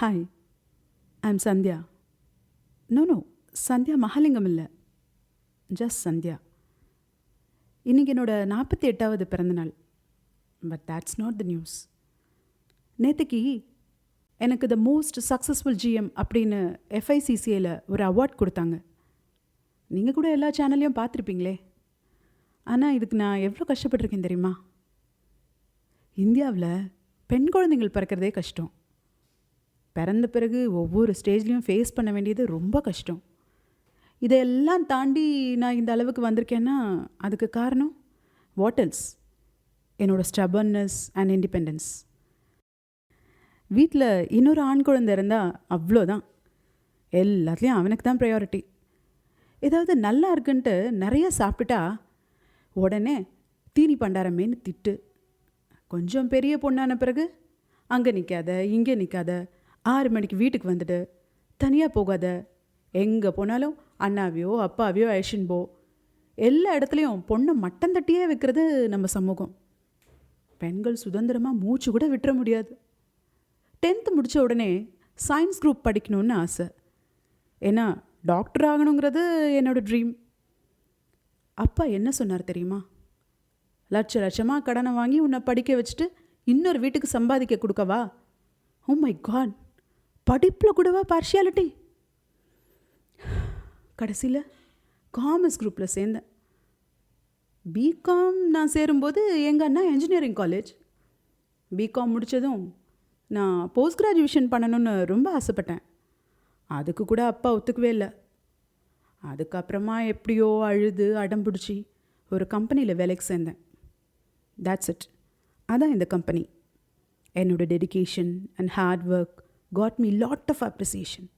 Hi I'm Sandhya no no Sandhya Mahalingam இல்லை. Just Sandhya இன்றைக்கி என்னோடய நாற்பத்தி எட்டாவது பிறந்தநாள். But that's not the news நேற்றுக்கு எனக்கு த மோஸ்ட் சக்ஸஸ்ஃபுல் ஜிஎம் அப்படின்னு எஃப்ஐசிசிஏல ஒரு அவார்ட் கொடுத்தாங்க. நீங்கள் கூட எல்லா சேனல்லையும் பார்த்துருப்பீங்களே. ஆனால் இதுக்கு நான் எவ்வளோ கஷ்டப்பட்டிருக்கேன் தெரியுமா? இந்தியாவில் பெண் குழந்தைகள் பிறக்கிறதே கஷ்டம். பிறந்த பிறகு ஒவ்வொரு ஸ்டேஜ்லேயும் ஃபேஸ் பண்ண வேண்டியது ரொம்ப கஷ்டம். இதையெல்லாம் தாண்டி நான் இந்த அளவுக்கு வந்திருக்கேன்னா அதுக்கு காரணம் வாட்டல்ஸ் என்னோட ஸ்டபர்னஸ் அண்ட் இண்டிபெண்டன்ஸ் வீட்டில் இன்னொரு ஆண் குழந்தை இருந்தால் அவ்வளோதான் எல்லாத்துலேயும் அவனுக்கு தான் ப்ரையாரிட்டி ஏதாவது நல்லா இருக்குன்ட்டு நிறைய சாப்பிட்டுட்டா உடனே தீனி பண்டாரமேன்னு திட்டு. கொஞ்சம் பெரிய பொண்ணான பிறகு அங்கே நிற்காத இங்கே நிற்காத ஆறு மணிக்கு வீட்டுக்கு வந்துடு. தனியாக போகாத. எங்கே போனாலும் அண்ணாவையோ அப்பாவையோ அழிச்சின்னு போ. எல்லா இடத்துலையும் பொண்ணை மட்டம் தட்டியே வைக்கிறது நம்ம சமூகம். பெண்கள் சுதந்திரமாக மூச்சு கூட விட்டுற முடியாது. டென்த்து முடித்த உடனே சயின்ஸ் குரூப் படிக்கணும்னு ஆசை. ஏன்னா டாக்டர் ஆகணுங்கிறது என்னோடய ட்ரீம். அப்பா என்ன சொன்னார் தெரியுமா? லட்ச லட்சமாக கடனை வாங்கி உன்னை படிக்க வச்சுட்டு இன்னொரு வீட்டுக்கு சம்பாதிக்க கொடுக்கவா? ஓ மை காட் படிப்பில் கூடவா பார்ஷியாலிட்டி கடைசியில் காமர்ஸ் குரூப்பில் சேர்ந்தேன். பிகாம் நான் சேரும்போது எங்கள் அண்ணா இன்ஜினியரிங் காலேஜ் பிகாம் முடித்ததும் நான் போஸ்ட் கிராஜுவேஷன் பண்ணணும்னு ரொம்ப ஆசைப்பட்டேன். அதுக்கு கூட அப்பா ஒத்துக்கவே இல்லை. அதுக்கப்புறமா எப்படியோ அழுது அடம் பிடிச்சி ஒரு கம்பெனியில் வேலைக்கு சேர்ந்தேன். தட்ஸ் இட் அதான் இந்த கம்பெனி என்னோட dedication and hard work got me lot of appreciation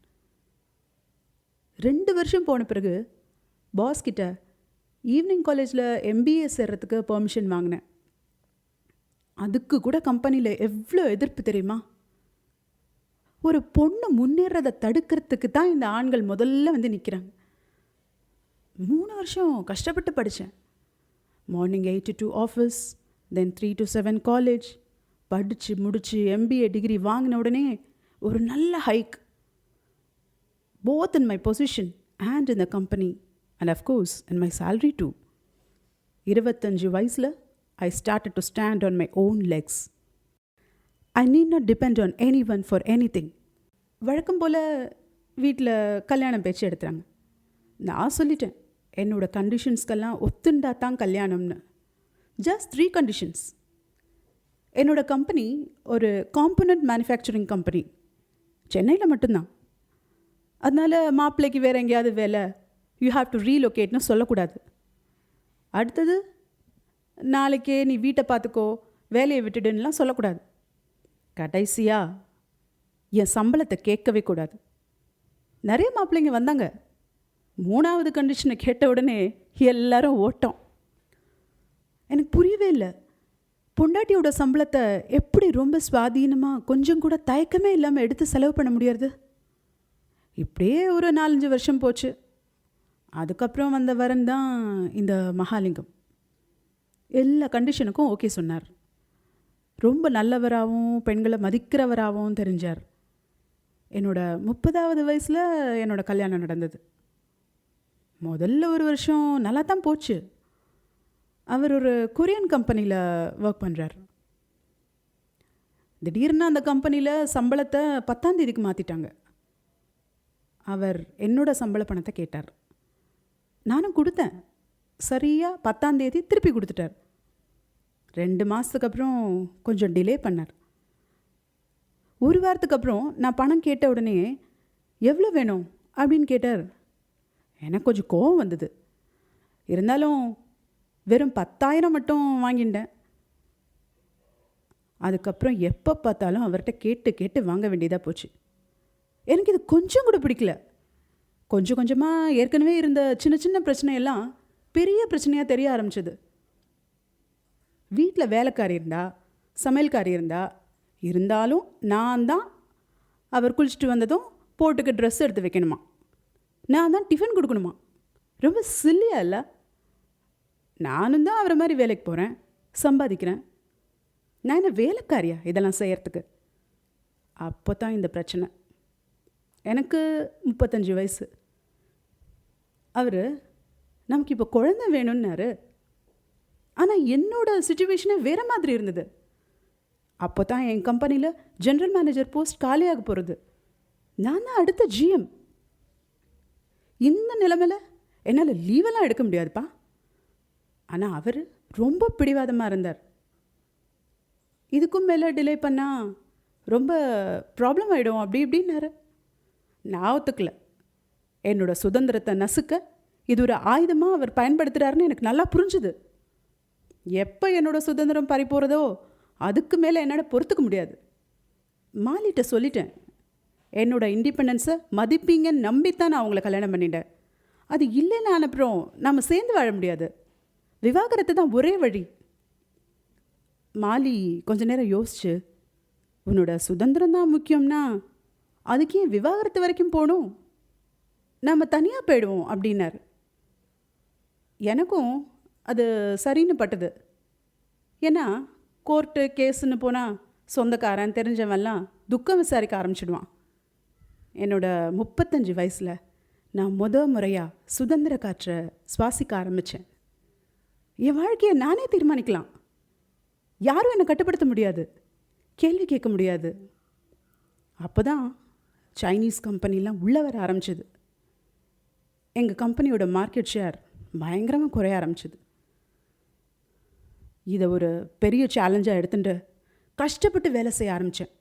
ரெண்டு வருஷம் போன பிறகு பாஸ் கிட்ட ஈவினிங் காலேஜில் எம்பிஏ சேர்றதுக்கு பெர்மிஷன் வாங்கினேன். அதுக்கு கூட கம்பெனியில் எவ்வளோ எதிர்ப்பு தெரியுமா? ஒரு பொண்ணு முன்னேறதை தடுக்கிறதுக்கு தான் இந்த ஆண்கள் முதல்ல வந்து நிற்கிறாங்க மூணு வருஷம் கஷ்டப்பட்டு படித்தேன் morning eight to two office then three to seven college படித்து முடித்து எம்பிஏ டிகிரி வாங்கின உடனே ஒரு நல்ல hike both in my position and in the company and of course in my salary too இருபத்தஞ்சு வயசில் I start to stand on my own legs I need not depend on any one for any thing வழக்கம் போல் வீட்டில் கல்யாணம் பேச்சு எடுத்துறாங்க. நான் சொல்லிட்டேன் என்னோடய கண்டிஷன்ஸ்க்கெல்லாம் ஒத்துண்டா தான் கல்யாணம்னு. ஜஸ்ட் த்ரீ கண்டிஷன்ஸ் என்னோடய கம்பெனி ஒரு காம்பனண்ட் மேனுஃபேக்சரிங் கம்பெனி சென்னையில் மட்டும்தான். அதனால் மாப்பிள்ளைக்கு வேறு எங்கேயாவது வேலை யூ ஹாவ் டு ரீலொகேட்னு சொல்லக்கூடாது. அடுத்தது நாளைக்கே நீ வீட்டை பார்த்துக்கோ வேலையை விட்டுடுன்னுலாம் சொல்லக்கூடாது. கடைசியாக என் சம்பளத்தை கேட்கவே கூடாது. நிறைய மாப்பிள்ளைங்க வந்தாங்க. மூணாவது கண்டிஷனை கேட்ட உடனே எல்லாரும் ஓட்டம். எனக்கு புரியவே இல்லை. பொண்டாட்டியோட சம்பளத்தை எப்படி ரொம்ப சுவாதீனமாக கொஞ்சம் கூட தயக்கமே இல்லாமல் எடுத்து செலவு பண்ண முடியாது இப்படியே ஒரு நாலஞ்சு வருஷம் போச்சு. அதுக்கப்புறம் வந்த வரன் தான் இந்த மகாலிங்கம். எல்லா கண்டிஷனுக்கும் ஓகே சொன்னார். ரொம்ப நல்லவராகவும் பெண்களை மதிக்கிறவராகவும் தெரிஞ்சார். என்னோட முப்பதாவது வயசில் என்னோடய கல்யாணம் நடந்தது. முதல்ல ஒரு வருஷம் நல்லா தான் போச்சு. அவர் ஒரு கொரியன் கம்பெனியில் ஒர்க் பண்ணுறார் திடீர்னு அந்த கம்பெனியில் சம்பளத்தை பத்தாந்தேதிக்கு மாற்றிட்டாங்க அவர் என்னோட சம்பள பணத்தை கேட்டார். நானும் கொடுத்தேன். சரியாக பத்தாந்தேதி திருப்பி கொடுத்துட்டார். ரெண்டு மாதத்துக்கு அப்புறம் கொஞ்சம் டிலே பண்ணார். ஒரு வாரத்துக்கு அப்புறம் நான் பணம் கேட்ட உடனே எவ்வளோ வேணும்? அப்படின்னு கேட்டார். எனக்கு கொஞ்சம் கோவம் வந்தது. இருந்தாலும் வெறும் பத்தாயிரம் மட்டும் வாங்கிட்டேன். அதுக்கப்புறம் எப்போ பார்த்தாலும் அவர்கிட்ட கேட்டு கேட்டு வாங்க வேண்டியதாக போச்சு. எனக்கு இது கொஞ்சம் கூட பிடிக்கல. கொஞ்சம் கொஞ்சமாக ஏற்கனவே இருந்த சின்ன சின்ன பிரச்சனையெல்லாம் பெரிய பிரச்சனையாக தெரிய ஆரம்பிச்சது. வீட்டில் வேலைக்காரி இருந்தா சமையல்காரி இருந்தா இருந்தாலும் நான் தான் அவர் குளிச்சுட்டு வந்ததும் போட்டுக்க ட்ரெஸ் எடுத்து வைக்கணுமா? நான் தான் டிஃபன் கொடுக்கணுமா? ரொம்ப சில்லியா இல்லை? நானும் தான் அவரை மாதிரி வேலைக்கு போகிறேன் சம்பாதிக்கிறேன். நான் என்ன வேலைக்காரியா இதெல்லாம் செய்கிறதுக்கு அப்போ தான் இந்த பிரச்சனை. எனக்கு முப்பத்தஞ்சு வயசு. அவர் நமக்கு இப்போ குழந்த வேணும்னாரு. ஆனால் என்னோட சுச்சுவேஷனே வேறு மாதிரி இருந்தது. அப்போ தான் என் கம்பெனியில் ஜென்ரல் மேனேஜர் போஸ்ட் காலியாக போகிறது நான் தான் அடுத்த ஜிஎம் இந்த நிலமையில் என்னால் லீவெல்லாம் எடுக்க முடியாதுப்பா. ஆனால் அவர் ரொம்ப பிடிவாதமாக இருந்தார். இதுக்கும் மேலே டிலே பண்ணால் ரொம்ப ப்ராப்ளம் ஆகிடும் அப்படி இப்படின்னாரு. நான் ஒத்துக்கல. என்னோட சுதந்திரத்தை நசுக்க இது ஒரு ஆயுதமாக அவர் பயன்படுத்துகிறாருன்னு எனக்கு நல்லா புரிஞ்சுது. எப்போ என்னோடய சுதந்திரம் பறி போகிறதோ அதுக்கு மேலே என்னால் பொறுத்துக்க முடியாது. மாலிட்ட சொல்லிட்டேன் என்னோட இண்டிபெண்டன்ஸை மதிப்பீங்கன்னு நம்பித்தான் நான் அவங்கள கல்யாணம் பண்ணிட்டேன். அது இல்லைன்னு அனுப்புகிறோம் நம்ம சேர்ந்து வாழ முடியாது. விவாகரத்து தான் ஒரே வழி. மாலி கொஞ்ச நேரம் யோசிச்சு உன்னோட சுதந்திரம் தான் முக்கியம்னா அதுக்கு ஏன் விவாகரத்து வரைக்கும் போகணும்? நம்ம தனியாக போயிடுவோம் அப்படின்னார். எனக்கும் அது சரின்னு பட்டது. ஏன்னா கோர்ட்டு கேஸுன்னு போனால் சொந்தக்காரன் தெரிஞ்சவன்லாம் துக்கம் விசாரிக்க ஆரம்பிச்சிடுவான். என்னோட முப்பத்தஞ்சு வயசில் நான் முத முறையாக சுதந்திர காற்றை சுவாசிக்க ஆரம்பித்தேன் என் வாழ்க்கையை நானே தீர்மானிக்கலாம். யாரும் என்னை கட்டுப்படுத்த முடியாது. கேள்வி கேட்க முடியாது. அப்போ தான் சைனீஸ் கம்பெனிலாம் உள்ளே வர ஆரம்பிச்சிது. எங்கள் கம்பெனியோட மார்க்கெட் ஷேர் பயங்கரமாக குறைய ஆரம்பிச்சிது. இதை ஒரு பெரிய சேலஞ்சாக எடுத்துட்டு கஷ்டப்பட்டு வேலை செய்ய ஆரம்பித்தேன்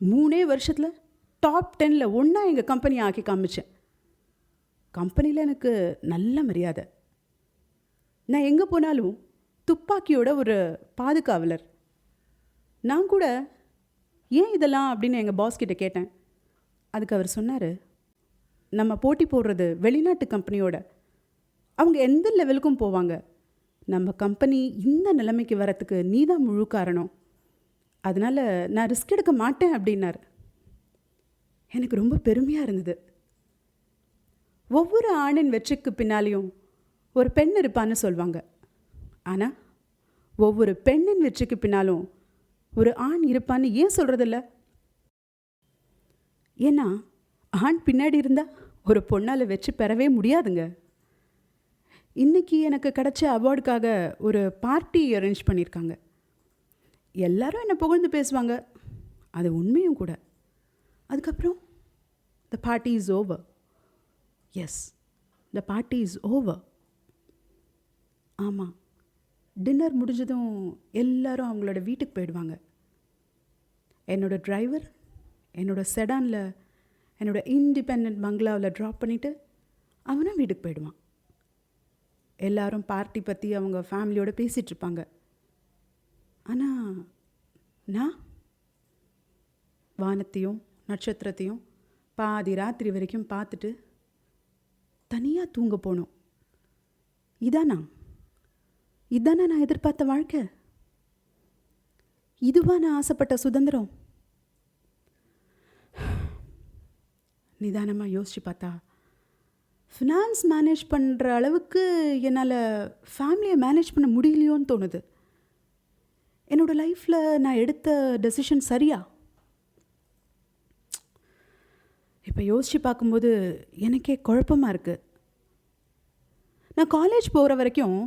மூணே வருஷத்தில் டாப் டென்னில் ஒன்றா எங்கள் கம்பெனியை ஆக்கி காமிச்சேன். கம்பெனியில் எனக்கு நல்ல மரியாதை. நான் எங்கே போனாலும் துப்பாக்கியோட ஒரு பாதுகாவலர். நான் கூட ஏன் இதெல்லாம்? அப்படின்னு எங்கள் பாஸ் கிட்ட கேட்டேன். அதுக்கு அவர் சொன்னார் நம்ம போட்டி போடுறது வெளிநாட்டு கம்பெனியோட அவங்க எந்த லெவலுக்கும் போவாங்க. நம்ம கம்பெனி இந்த நிலைமைக்கு வரத்துக்கு நீ தான் முழு காரணம். அதனால் நான் ரிஸ்க் எடுக்க மாட்டேன் அப்படின்னார். எனக்கு ரொம்ப பெருமையாக இருந்தது. ஒவ்வொரு ஆணின் வெற்றிக்கு பின்னாலேயும் ஒரு பெண் இருப்பான்னு சொல்லுவாங்க ஆனால் ஒவ்வொரு பெண்ணின் வெற்றிக்கு பின்னாலும் ஒரு ஆண் இருப்பான்னு ஏன் சொல்கிறதில்ல ஏன்னா ஆண் பின்னாடி இருந்தால் ஒரு பொண்ணால் வெற்றி பெறவே முடியாதுங்க. இன்றைக்கி எனக்கு கிடைச்ச அவார்டுக்காக ஒரு பார்ட்டி அரேஞ்ச் பண்ணியிருக்காங்க எல்லாரும் என்னை புகழ்ந்து பேசுவாங்க. அது உண்மையும் கூட. அதுக்கப்புறம் the party is over yes the party is over ஆமாம் டின்னர் முடிஞ்சதும் எல்லாரும் அவங்களோட வீட்டுக்கு போயிடுவாங்க. என்னோடய டிரைவர் என்னோட செடானில் என்னோட இண்டிபெண்ட் பங்களாவில் ட்ராப் பண்ணிவிட்டு அவனும் வீட்டுக்கு போயிடுவான். எல்லாரும் பார்ட்டி பற்றி அவங்க ஃபேமிலியோடு பேசிகிட்ருப்பாங்க ஆனால் நான் வானத்தையும் நட்சத்திரத்தையும் பாதி ராத்திரி வரைக்கும் பார்த்துட்டு தனியாக தூங்க போனோம். இதானா? இதானா நான் எதிர்பார்த்த வாழ்க்கை? இதுவா நான் ஆசைப்பட்ட சுதந்திரம்? நிதானமாக யோசிச்சு பார்த்தா ஃபினான்ஸ் மேனேஜ் பண்ணுற அளவுக்கு என்னால் ஃபேமிலியை மேனேஜ் பண்ண முடியலையோன்னு தோணுது. என்னோடய லைஃப்பில் நான் எடுத்த டெசிஷன் சரியா? இப்போ யோசித்து பார்க்கும்போது எனக்கே குழப்பமாக இருக்குது நான் காலேஜ் போகிற வரைக்கும்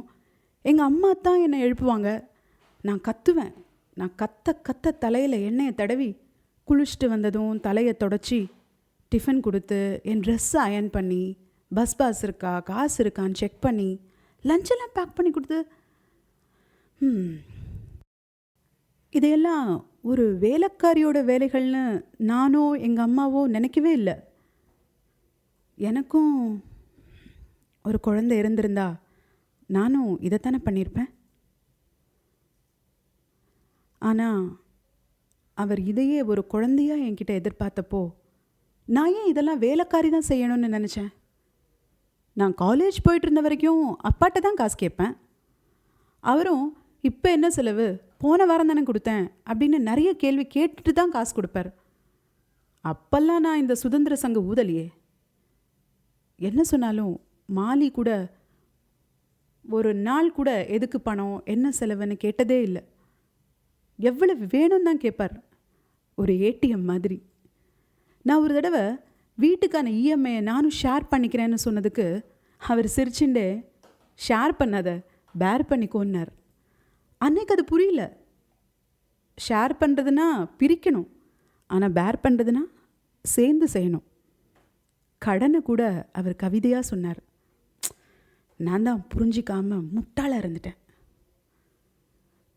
எங்கள் அம்மா தான் என்னை எழுப்புவாங்க. நான் கத்துவேன். நான் கத்த கத்த தலையில் எண்ணெயை தடவி குளிச்சுட்டு வந்ததும் தலையை தொடச்சி டிஃபன் கொடுத்து என் ட்ரெஸ்ஸை அயன் பண்ணி பஸ் பாஸ் இருக்கா காசு இருக்கான்னு செக் பண்ணி லஞ்செல்லாம் பேக் பண்ணி கொடுத்து ம் இதையெல்லாம் ஒரு வேலைக்காரியோட வேலைகள்னு நானோ எங்கள் அம்மாவோ நினைக்கவே இல்லை. எனக்கும் ஒரு குழந்தை இருந்திருந்தா நானும் இதைத்தானே பண்ணியிருப்பேன் ஆனால் அவர் இதையே ஒரு குழந்தையாக என்கிட்ட எதிர்பார்த்தப்போ நான் ஏன் இதெல்லாம் வேலைக்காரி தான் செய்யணும்னு நினச்சேன்? நான் காலேஜ் போயிட்டு இருந்த வரைக்கும் அப்பாட்ட தான் காசு கேட்பேன். அவரும் இப்போ என்ன செலவு? போன வாரம் தானே கொடுத்தேன் அப்படின்னு நிறைய கேள்வி கேட்டுட்டு தான் காசு கொடுப்பார். அப்பெல்லாம் நான் இந்த சுதந்திர சங்க ஊதலியே. என்ன சொன்னாலும் மாலி கூட ஒரு நாள் கூட எதுக்கு பணம் என்ன செலவுன்னு கேட்டதே இல்லை. எவ்வளவு வேணும் தான் கேட்பார் ஒரு ஏடிஎம் மாதிரி. நான் ஒரு தடவை வீட்டுக்கான இஎம்ஐயை நானும் ஷேர் பண்ணிக்கிறேன்னு சொன்னதுக்கு அவர் சிரிச்சுண்டே ஷேர் பண்ணாத பேர் பண்ணிக்கோன்னார். அன்னைக்கு அது புரியல. ஷேர் பண்ணுறதுனா பிரிக்கணும் ஆனால் பேர் பண்ணுறதுனா சேர்ந்து செய்யணும். கடனை கூட அவர் கவிதையாக சொன்னார். நான் தான் புரிஞ்சிக்காமல் முட்டாளாக இருந்துட்டேன்.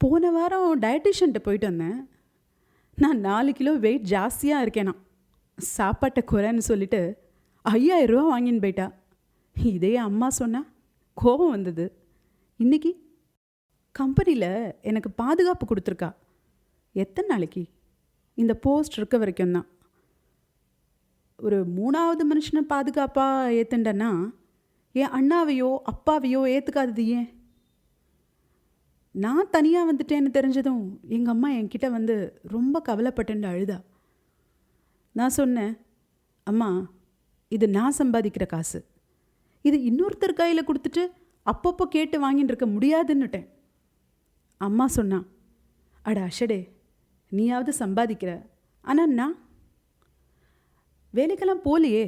போன வாரம் டயட்டிஷியன்ட்ட போயிட்டு வந்தேன். நான் நாலு கிலோ வெயிட் ஜாஸ்தியாக இருக்கேனா. சாப்பாட்டை குறைன்னு சொல்லிட்டு ஐயாயிரரூவா வாங்கின்னு போயிட்டா. இதே அம்மா சொன்னால் கோபம் வந்தது. இன்னைக்கு கம்பெனியில் எனக்கு பாதுகாப்பு கொடுத்துருக்கா. எத்தனை நாளைக்கு? இந்த போஸ்ட் இருக்க வரைக்கும் தான் ஒரு மூணாவது மனுஷனை பாதுகாப்பாக ஏற்றுண்டேன்னா என் அண்ணாவையோ அப்பாவையோ ஏற்றுக்காதது ஏன்? நான் தனியாக வந்துட்டேன்னு தெரிஞ்சதும் எங்கள் அம்மா என்கிட்ட வந்து ரொம்ப கவலைப்பட்டுண்டு அழுதா. நான் சொன்னேன் அம்மா இது நான் சம்பாதிக்கிற காசு. இது இன்னொருத்தர் கையில் கொடுத்துட்டு அப்பப்போ கேட்டு வாங்கிட்டு இருக்க முடியாதுன்னுட்டேன். அம்மா சொன்னான் அட அஷடே நீயாவது சம்பாதிக்கிற. ஆனால் நான் வேலைக்கெல்லாம் போலையே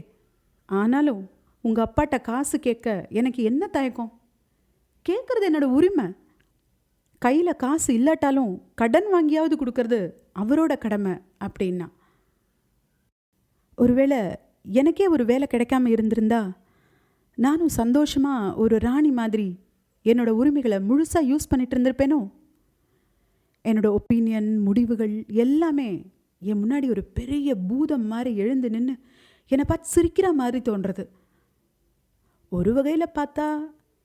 ஆனாலும் உங்கள் அப்பாட்ட காசு கேட்க எனக்கு என்ன தயக்கம்? கேட்குறது என்னோட உரிமை. கையில் காசு இல்லாட்டாலும் கடன் வாங்கியாவது கொடுக்கறது அவரோட கடமை அப்படின்னா. ஒருவேளை எனக்கே ஒரு வேலை கிடைக்காம இருந்திருந்தா நானும் சந்தோஷமாக ஒரு ராணி மாதிரி என்னோட உரிமைகளை முழுசாக யூஸ் பண்ணிட்டு இருந்திருப்பேனோ? என்னோட ஒப்பீனியன் முடிவுகள் எல்லாமே என் முன்னாடி ஒரு பெரிய பூதம் மாதிரி எழுந்து நின்று என்னை பார்த்து சிரிக்கிற மாதிரி தோன்றது. ஒரு வகையில் பார்த்தா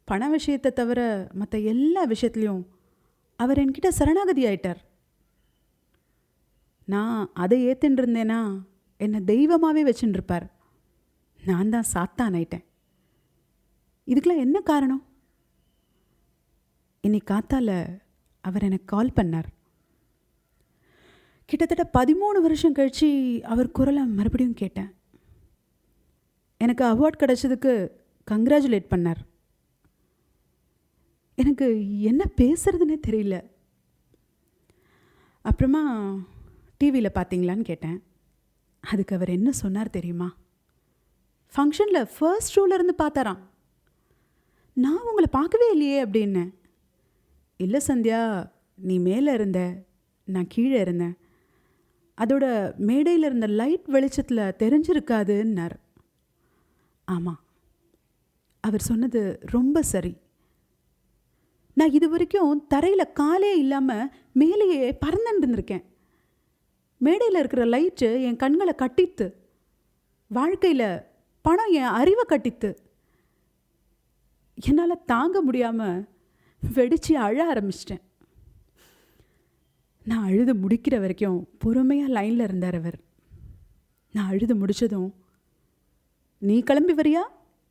பண விஷயத்தை தவிர மற்ற எல்லா விஷயத்துலையும் அவர் என்கிட்ட சரணாகதி ஆயிட்டார். நான் அதை ஏத்துன்னு என்னை தெய்வமாகவே வச்சுட்டுருப்பார் நான் தான் சாத்தான் ஆயிட்டேன். இதுக்கெல்லாம் என்ன காரணம்? இன்னைக்கு காத்தால அவர் எனக்கு கால் பண்ணார். கிட்டத்தட்ட பதிமூணு வருஷம் கழிச்சு அவர் குரலை மறுபடியும் கேட்டேன். எனக்கு அவார்ட் கிடைச்சதுக்கு கங்க்ராச்சுலேட் பண்ணார். எனக்கு என்ன பேசுறதுனே தெரியல. அப்புறமா டிவியில் பார்த்தீங்களான்னு கேட்டேன். அதுக்கு அவர் என்ன சொன்னார் தெரியுமா? ஃபங்க்ஷனில் ஃபர்ஸ்ட் ரோலேருந்து பார்த்தாராம். நான் உங்களை பார்க்கவே இல்லையே அப்படின்னேன் இல்லை சந்தியா நீ மேலே இருந்த நான் கீழே இருந்தேன் அதோட மேடையில் இருந்த லைட் வெளிச்சத்தில் தெரிஞ்சிருக்காதுன்னார். ஆமாம் அவர் சொன்னது ரொம்ப சரி. நான் இது வரைக்கும் தரையில் காலே இல்லாமல் மேலேயே பறந்துட்டு இருந்திருக்கேன் மேடையில் இருக்கிற லைட்டு என் கண்களை கட்டித்து வாழ்க்கையில் பணம் என் அறிவை கட்டித்து. என்னால் தாங்க முடியாமல் வெடித்து அழ ஆரம்பிச்சிட்டேன். நான் அழுது முடிக்கிற வரைக்கும் பொறுமையாக லைனில் இருந்தார் அவர். நான் அழுது முடிச்சதும் நீ கிளம்பி வரியா?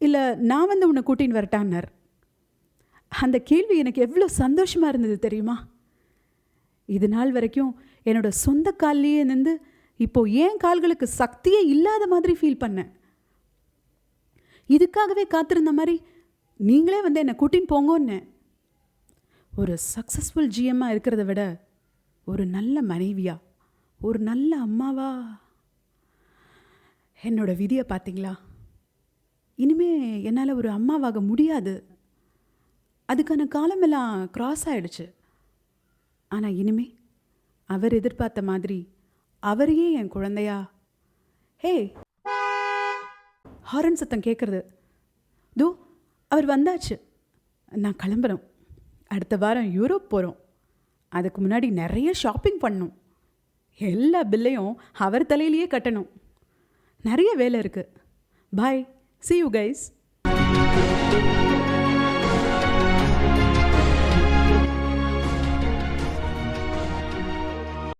இல்லை நான் வந்து உன்னை கூட்டின்னு வரட்டான்னார். அந்த கேள்வி எனக்கு எவ்வளோ சந்தோஷமாக இருந்தது தெரியுமா? இது நாள் வரைக்கும் என்னோட சொந்த கால்லையே நின்று இப்போ ஏன் கால்களுக்கு சக்தியே இல்லாத மாதிரி ஃபீல் பண்ணேன். இதுக்காகவே காத்திருந்த மாதிரி நீங்களே வந்து என்னை கூட்டின்னு போங்கன்னேன் ஒரு சக்ஸஸ்ஃபுல் ஜிஎம்மாக இருக்கிறத விட ஒரு நல்ல மனைவியா ஒரு நல்ல அம்மாவா? என்னோட விதியை பார்த்தீங்களா? இனிமே என்னால் ஒரு அம்மாவாக முடியாது. அதுக்கான காலமெல்லாம் கிராஸ் ஆயிடுச்சு. ஆனால் இனிமே அவர் எதிர்பார்த்த மாதிரி அவரையே என் குழந்தையா? ஹே! ஹாரன் சத்தம் கேட்குறது தோ அவர் வந்தாச்சு. நான் கிளம்புறோம். அடுத்த வாரம் யூரோப் போகிறோம் அதுக்கு முன்னாடி நிறைய ஷாப்பிங் பண்ணணும் எல்லா பில்லையும் அவர் தலையிலேயே கட்டணும். நிறைய வேலை இருக்குது பாய் see you guys